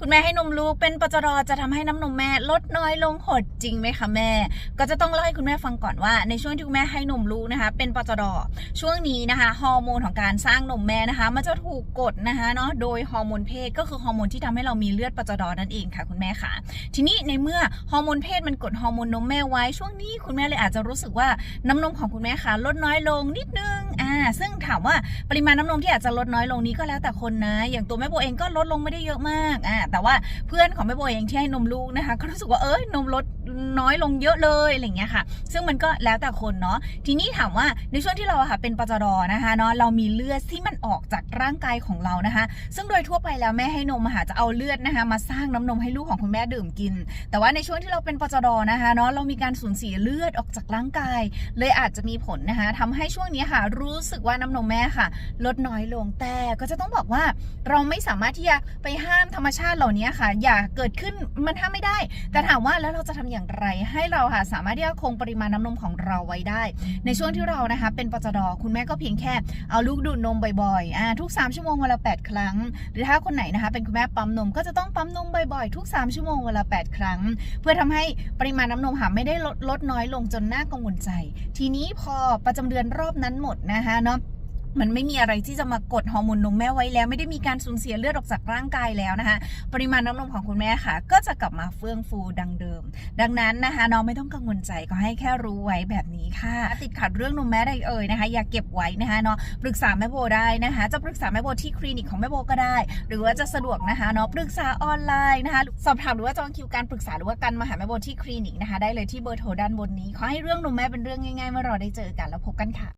คุณแม่ให้นมลูกเป็นปจรจะทำให้น้ำนมแม่ลดน้อยลงหดจริงไหมคะแม่ ก็จะต้องเล่าให้คุณแม่ฟังก่อนว่า ในช่วงที่คุณแม่ให้นมลูกนะคะ เป็นปจรช่วงนี้นะคะฮอร์โมนของการสร้างนมแม่นะคะ มันจะถูกกดนะคะเนาะโดยฮอร์โมนเพศก็คือฮอร์โมนที่ทำให้เรามีเลือดปจรนั่นเองค่ะ คุณแม่ค่ะ ทีนี้ในเมื่อฮอร์โมนเพศมันกดฮอร์โมนนมแม่ไว้ช่วงนี้คุณแม่เลยอาจจะรู้สึกว่าน้ำนมของคุณแม่ค่ะลดน้อยลงนิดนึง ซึ่งถามว่าปริมาณน้ำนมที่อาจจะลดน้อยลงนี้ก็แล้วแต่คนนะ อย่างตัวแม่โบเองก็ลดลงไม่ได้เยอะมากอ่าแต่ว่าเพื่อนของแม่โบเองที่ให้นมลูกนะคะ ก็รู้สึกว่าเอ้ยนมลดน้อยลงเยอะเลยอะไรเงี้ยค่ะ ซึ่งมันก็แล้วแต่คนเนาะทีนี้ถามว่าในช่วงที่เราค่ะเป็นปจรนะคะเนาะเรามีเลือดที่มันออกจากร่างกายของเรานะคะ ซึ่งโดยทั่วไปแล้วแม่ให้นมอะค่ะจะเอาเลือดนะคะ มาสร้างน้ำนมให้ลูกของคุณแม่ดื่มกิน แต่ว่าในช่วงที่เราเป็นปจรนะคะเนาะเรามีการสูญเสียเลือดออกจากร่างกาย เลยอาจจะมีผลนะคะทำให้ช่วงนี้ค่ะรู้สึกว่าน้ำนมแม่ค่ะ ลดน้อยลงแต่ก็จะต้องบอกว่าเราไม่สามารถที่จะไปห้ามธรรมชาติเหล่านี้ค่ะ อย่าเกิดขึ้นมันห้ามไม่ได้ แต่ถามว่าแล้วเราจะทำอย่างไรให้เราค่ะสามารถที่จะคงปริมาณน้ำนมของเราไว้ได้ ในช่วงที่เรานะคะ เป็นปจดคุณแม่ก็เพียงแค่เอาลูกดูดนมบ่อยๆทุก 3 ชั่วโมงวันละ8ครั้ง หรือถ้าคนไหนนะคะ เป็นคุณแม่ปั๊มนมก็จะต้องปั๊มนมบ่อยๆ ทุก 3 ชั่วโมงวันละ8ครั้ง เพื่อทำให้ปริมาณน้ำนมค่ะไม่ได้ลดลดน้อยลงจนน่ากังวลใจ ทีนี้พอประจำเดือนรอบนั้นหมดนะคะเนาะมันไม่มีอะไรที่จะมากดฮอร์โมนนมแม่ไว้แล้ว ไม่ได้มีการสูญเสียเลือดออกจากร่างกายแล้วนะคะ ปริมาณน้ำนมของคุณแม่ค่ะ ก็จะกลับมาเฟื่องฟูดังเดิม ดังนั้นนะคะน้องไม่ต้องกังวลใจก็ให้แค่รู้ไว้แบบนี้ค่ะ ติดขัดเรื่องนมแม่ใดเอ่ยนะคะ อย่าเก็บไว้นะคะเนาะปรึกษาแม่โบได้นะคะ จะปรึกษาแม่โบที่คลินิกของแม่โบก็ได้ หรือว่าจะสะดวกนะคะเนาะปรึกษาออนไลน์นะคะสอบถามหรือว่าจองคิวการปรึกษาหรือว่าการมาหาแม่โบที่คลินิกนะคะ ได้เลยที่เบอร์โทรด้านบนนี้ขอให้เรื่องนมแม่เป็นเรื่องง่ายๆเมื่อเราได้เจอกันแล้วพบกันค่ะ